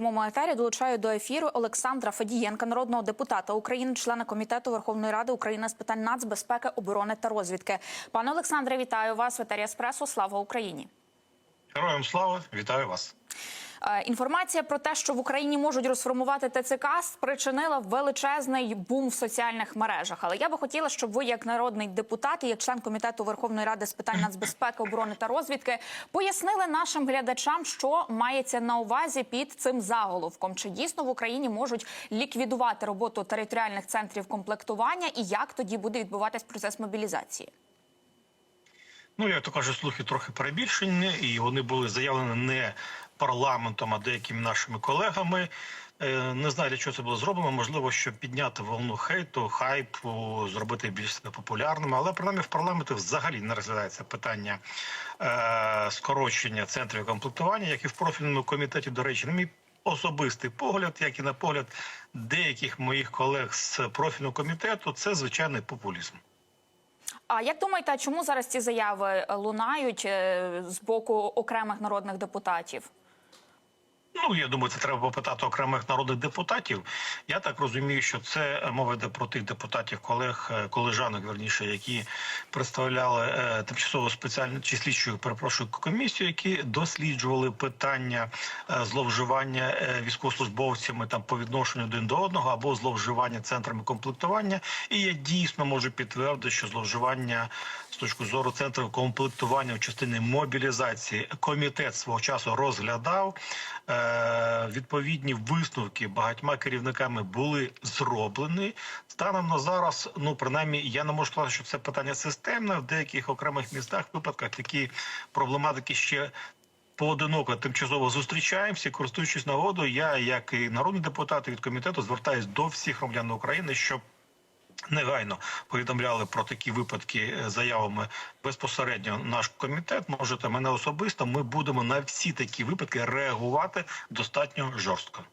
Моєму етері долучаю до ефіру Олександра Федієнка, народного депутата України, члена комітету Верховної Ради України з питань нацбезпеки, оборони та розвідки. Пане Олександре, вітаю вас в етері Еспресо. Слава Україні! Героям слава, вітаю вас. Е, Інформація про те, що в Україні можуть розформувати ТЦК, спричинила величезний бум в соціальних мережах. Але я би хотіла, щоб ви, як народний депутат і як член комітету Верховної Ради з питань нацбезпеки, оборони та розвідки, пояснили нашим глядачам, що мається на увазі під цим заголовком. Чи дійсно в Україні можуть ліквідувати роботу територіальних центрів комплектування, і як тоді буде відбуватись процес мобілізації? Ну, як то кажуть, слухи трохи перебільшені, і вони були заявлені не парламентом, а деякими нашими колегами. Е, Не знаю, для чого це було зроблено. Можливо, щоб підняти волну хейту, хайпу, зробити більш популярними. Але принаймні в парламенті взагалі не розглядається питання е, скорочення центрів комплектування, як і в профільному комітеті, до речі, на мій особистий погляд, як і на погляд деяких моїх колег з профільного комітету, це звичайний популізм. А як думаєте, чому зараз ці заяви лунають е, з боку окремих народних депутатів? Ну, я думаю, це треба попитати окремих народних депутатів. Я так розумію, що це е, мова йде про тих депутатів, колег, е, колежанок, верніше, які представляли е, тимчасову спеціальну чи слідчу, перепрошую, комісію, які досліджували питання е, зловживання е, військовослужбовцями там по відношенню один до одного або зловживання центрами комплектування. І я дійсно можу підтвердити, що зловживання з точки зору центрів комплектування в частині мобілізації комітет свого часу розглядав. Е, Відповідні висновки багатьма керівниками були зроблені. Станом на зараз, ну принаймні, я не можу сказати, що це питання системне. В деяких окремих містах випадках такі проблематики ще. Поодиноко тимчасово зустрічаємося, користуючись нагодою, я, як і народний депутат від комітету, звертаюся до всіх громадян України, щоб негайно повідомляли про такі випадки е, заявами безпосередньо наш комітет. Можете мене особисто. Ми будемо на всі такі випадки реагувати достатньо жорстко.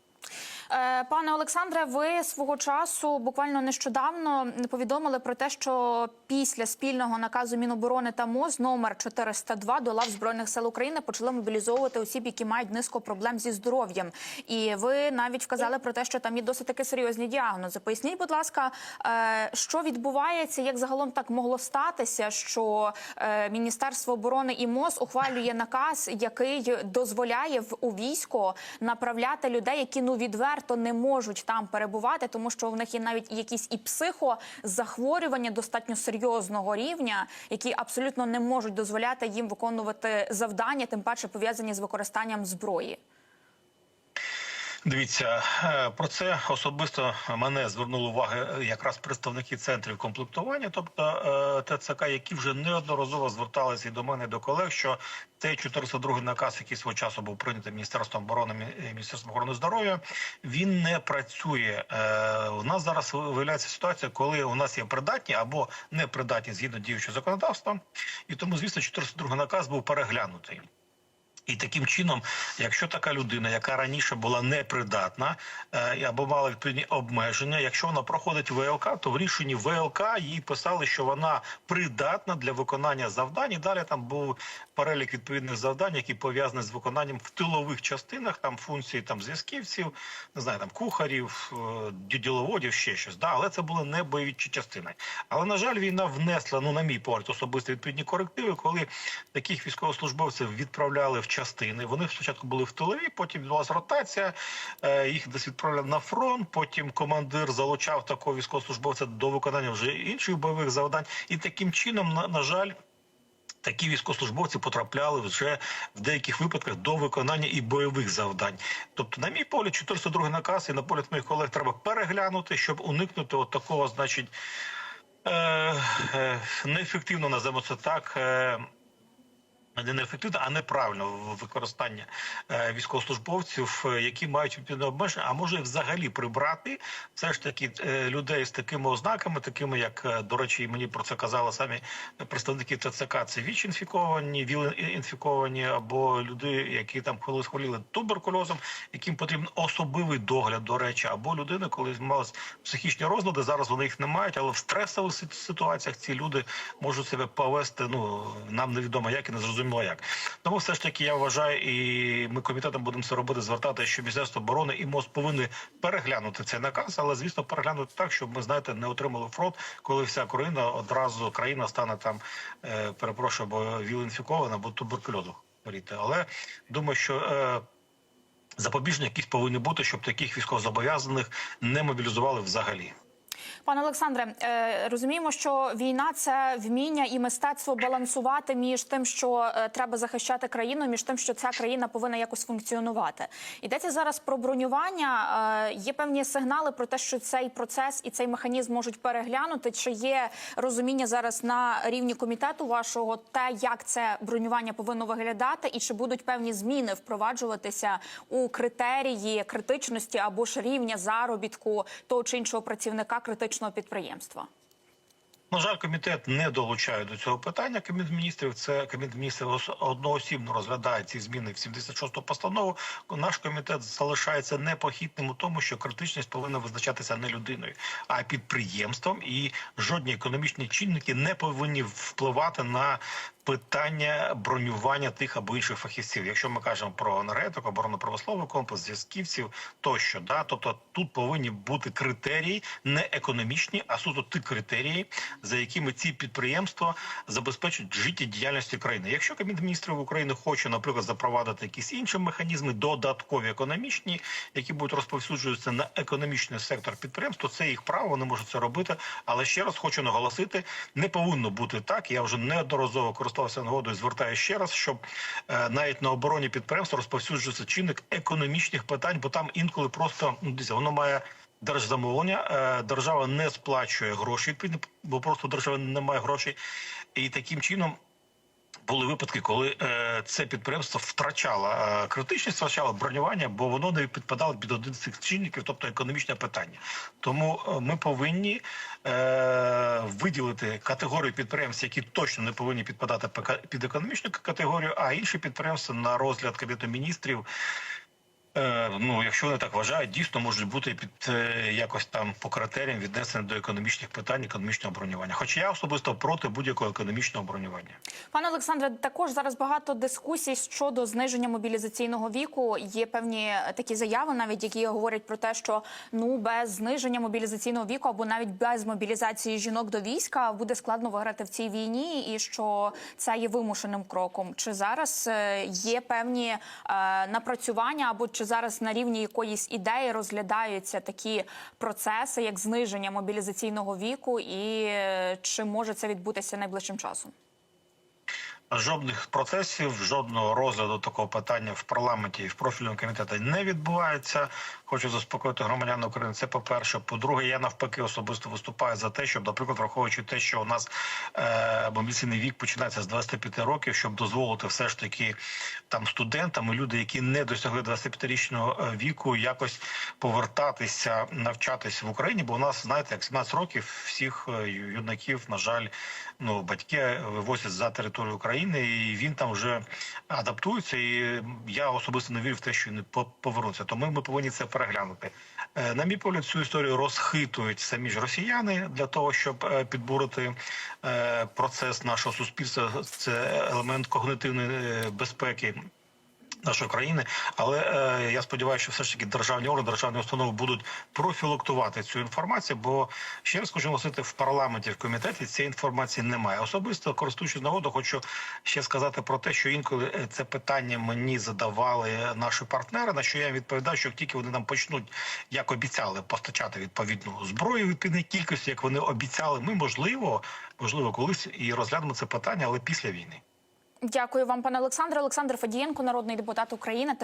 Е, Пане Олександре, ви свого часу буквально нещодавно повідомили про те, що після спільного наказу Міноборони та МОЗ номер 402 до лав збройних сил України почали мобілізовувати осіб, які мають низку проблем зі здоров'ям. І ви навіть вказали про те, що там є досить таки серйозні діагнози. Поясніть, будь ласка, е, що відбувається, як загалом так могло статися, що е, Міністерство оборони і МОЗ ухвалює наказ, який дозволяє в у військо направляти людей, які ну відверто не можуть там перебувати, тому що в них є навіть якісь і психозахворювання достатньо серйозного рівня, які абсолютно не можуть дозволяти їм виконувати завдання, тим паче пов'язані з використанням зброї. Дивіться е, про це особисто мене звернули уваги якраз представники центрів комплектування, тобто е, ТЦК, які вже неодноразово зверталися і до мене і до колег, що цей 402 наказ, який свого часу був прийнятий міністерством оборони Мі- міністерством охорони здоров'я, він не працює. Е, У нас зараз виявляється ситуація, коли у нас є придатні або непридатні згідно діючого законодавства, і тому, звісно, 402 наказ був переглянутий. І таким чином, якщо така людина, яка раніше була непридатна е, або мала відповідні обмеження, якщо вона проходить ВЛК, то в рішенні ВЛК їй писали, що вона придатна для виконання завдань. І далі там був перелік відповідних завдань, які пов'язані з виконанням в тилових частинах, там функції там зв'язківців, не знаю, там кухарів, е, діловодів, ще щось. Да, але це були не бойові частини. Але на жаль, війна внесла, ну на мій погляд, особисто відповідні корективи, коли таких військовослужбовців відправляли в частини. Вони спочатку були в тилові, потім відбулася ротація, е, їх десь відправляли на фронт. Потім командир залучав такого військовослужбовця до виконання вже інших бойових завдань, і таким чином, на, на жаль. Такі військовослужбовці потрапляли вже в деяких випадках до виконання і бойових завдань. Тобто, на мій погляд, 402 наказ і на погляд моїх колег треба переглянути, щоб уникнути от такого, значить, е, е, неефективно називаємо це так. Е, не неефективно, а неправильно використання е, військовослужбовців, е, які мають відповідне обмеження, а може взагалі прибрати все ж таки е, людей з такими ознаками, такими як до речі, і мені про це казали самі представники ТЦК. Це віч інфіковані, ВІЛ інфіковані або люди, які там колись хворіли туберкульозом, яким потрібен особливий догляд, до речі, або людини, коли мали психічні розлади. Зараз вони їх не мають, але в стресових ситуаціях ці люди можуть себе повести. Ну нам невідомо, як і не зрозуміло зрозуміло як. Тому все ж таки я вважаю, і ми комітетом будемо це робити, звертати, що Міністерство оборони і МОЗ повинні переглянути цей наказ, але звісно переглянути так, щоб ми знаєте не отримали фронт, коли вся країна одразу країна стане там, е, перепрошую, або віл-інфікована, або туберкульозу хворіти. Але думаю, що. Е, Запобіжні якісь повинні бути, щоб таких військовозобов'язаних не мобілізували взагалі. Пане Олександре, е, розуміємо, що війна це вміння і мистецтво балансувати між тим, що е, треба захищати країну, між тим, що ця країна повинна якось функціонувати. Йдеться зараз про бронювання. Е, Є певні сигнали про те, що цей процес і цей механізм можуть переглянути. Чи є розуміння зараз на рівні комітету вашого те, як це бронювання повинно виглядати, і чи будуть певні зміни впроваджуватися у критерії критичності або ж рівня заробітку того чи іншого працівника критичного підприємства? На жаль, комітет не долучає до цього питання. Кабінет міністрів це кабінет міністрів одноосібно розглядає ці зміни в 76-ту постанову. Наш комітет залишається непохитним у тому, що критичність повинна визначатися не людиною, а підприємством, і жодні економічні чинники не повинні впливати на питання бронювання тих або інших фахівців. Якщо ми кажемо про енергетику, оборонно-промисловий комплекс, зв'язківців тощо, да, тобто тут повинні бути критерії не економічні, а суто ті критерії, за якими ці підприємства забезпечують життєдіяльності країни. Якщо Кабінет міністрів України хоче, наприклад, запровадити якісь інші механізми, додаткові економічні, які будуть розповсюджуватися на економічний сектор підприємств, то це їх право, вони можуть це робити. Але ще раз хочу наголосити: не повинно бути так. Я вже неодноразово користувався нагодою, звертаю ще раз, щоб е, навіть на обороні підприємства розповсюджується чинник економічних питань, бо там інколи просто ну, воно має держзамовлення. Е, держава не сплачує гроші, відповідно, бо просто держава не має грошей, і таким чином. Були випадки, коли е, це підприємство втрачало е, критичність, втрачало бронювання, бо воно не підпадало під один з цих чинників, тобто економічне питання. Тому ми повинні виділити категорію підприємств, які точно не повинні підпадати під економічну категорію, а інші підприємства на розгляд кабінету міністрів. Е, ну, якщо вони так вважають, дійсно можуть бути під е, якось там по критеріям віднесені до економічних питань, економічного бронювання. Хоча я особисто проти будь-якого економічного бронювання. Пане Олександре, також зараз багато дискусій щодо зниження мобілізаційного віку. Є певні такі заяви, навіть які говорять про те, що ну без зниження мобілізаційного віку або навіть без мобілізації жінок до війська буде складно виграти в цій війні, і що це є вимушеним кроком. Чи зараз е, є певні е, напрацювання, або чи зараз на рівні якоїсь ідеї розглядаються такі процеси, як зниження мобілізаційного віку, і е, чи може це відбутися найближчим часом? Жодних процесів, жодного розгляду такого питання в парламенті і в профільному комітеті не відбувається. Хочу заспокоїти громадян України. Це по перше. По-друге, я навпаки особисто виступаю за те, щоб, наприклад, враховуючи те, що у нас е, мобілізаційний вік починається з 25 років, щоб дозволити все ж таки там студентам і люди, які не досягли 25-річного е, віку, якось повертатися, навчатись в Україні. Бо у нас знаєте, як 17 років всіх е, юнаків, на жаль, ну батьки вивозять за територію України, і він там вже адаптується. І я особисто не вірю в те, що по- повернуться. Тому ми повинні це переглянути. Е, На мій погляд, цю історію розхитують самі ж росіяни для того, щоб е, підбурити е, процес нашого суспільства. Це елемент когнитивної безпеки. Нашої країни, але е, я сподіваюся, що все ж таки державні органи, державні установи будуть профілактувати цю інформацію. Бо ще раз хочу наголосити, в парламенті, в комітеті цієї інформації немає. Особисто користуючись нагодою, хочу ще сказати про те, що інколи е, це питання мені задавали наші партнери. На що я їм відповідаю, що тільки вони нам почнуть, як обіцяли, постачати відповідну зброю відповідної кількості, як вони обіцяли, ми можливо, можливо, колись і розглянемо це питання, але після війни. Дякую вам, пане Олександре. Олександр Фадієнко, народний депутат України.